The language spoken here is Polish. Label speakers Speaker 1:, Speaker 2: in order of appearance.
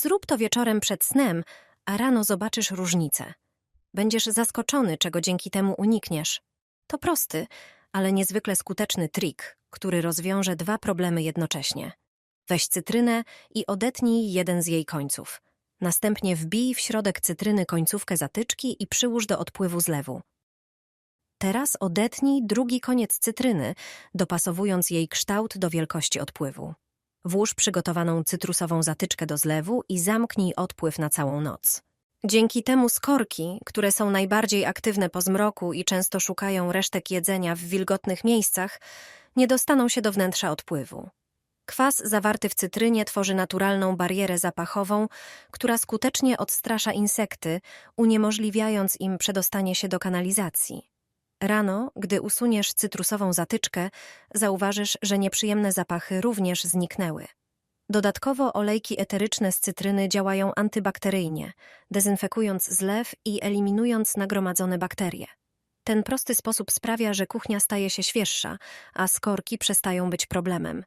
Speaker 1: Zrób to wieczorem przed snem, a rano zobaczysz różnicę. Będziesz zaskoczony, czego dzięki temu unikniesz. To prosty, ale niezwykle skuteczny trik, który rozwiąże dwa problemy jednocześnie. Weź cytrynę i odetnij jeden z jej końców. Następnie wbij w środek cytryny końcówkę zatyczki i przyłóż do odpływu zlewu. Teraz odetnij drugi koniec cytryny, dopasowując jej kształt do wielkości odpływu. Włóż przygotowaną cytrusową zatyczkę do zlewu i zamknij odpływ na całą noc. Dzięki temu skorki, które są najbardziej aktywne po zmroku i często szukają resztek jedzenia w wilgotnych miejscach, nie dostaną się do wnętrza odpływu. Kwas zawarty w cytrynie tworzy naturalną barierę zapachową, która skutecznie odstrasza insekty, uniemożliwiając im przedostanie się do kanalizacji. Rano, gdy usuniesz cytrusową zatyczkę, zauważysz, że nieprzyjemne zapachy również zniknęły. Dodatkowo olejki eteryczne z cytryny działają antybakteryjnie, dezynfekując zlew i eliminując nagromadzone bakterie. Ten prosty sposób sprawia, że kuchnia staje się świeższa, a skorki przestają być problemem.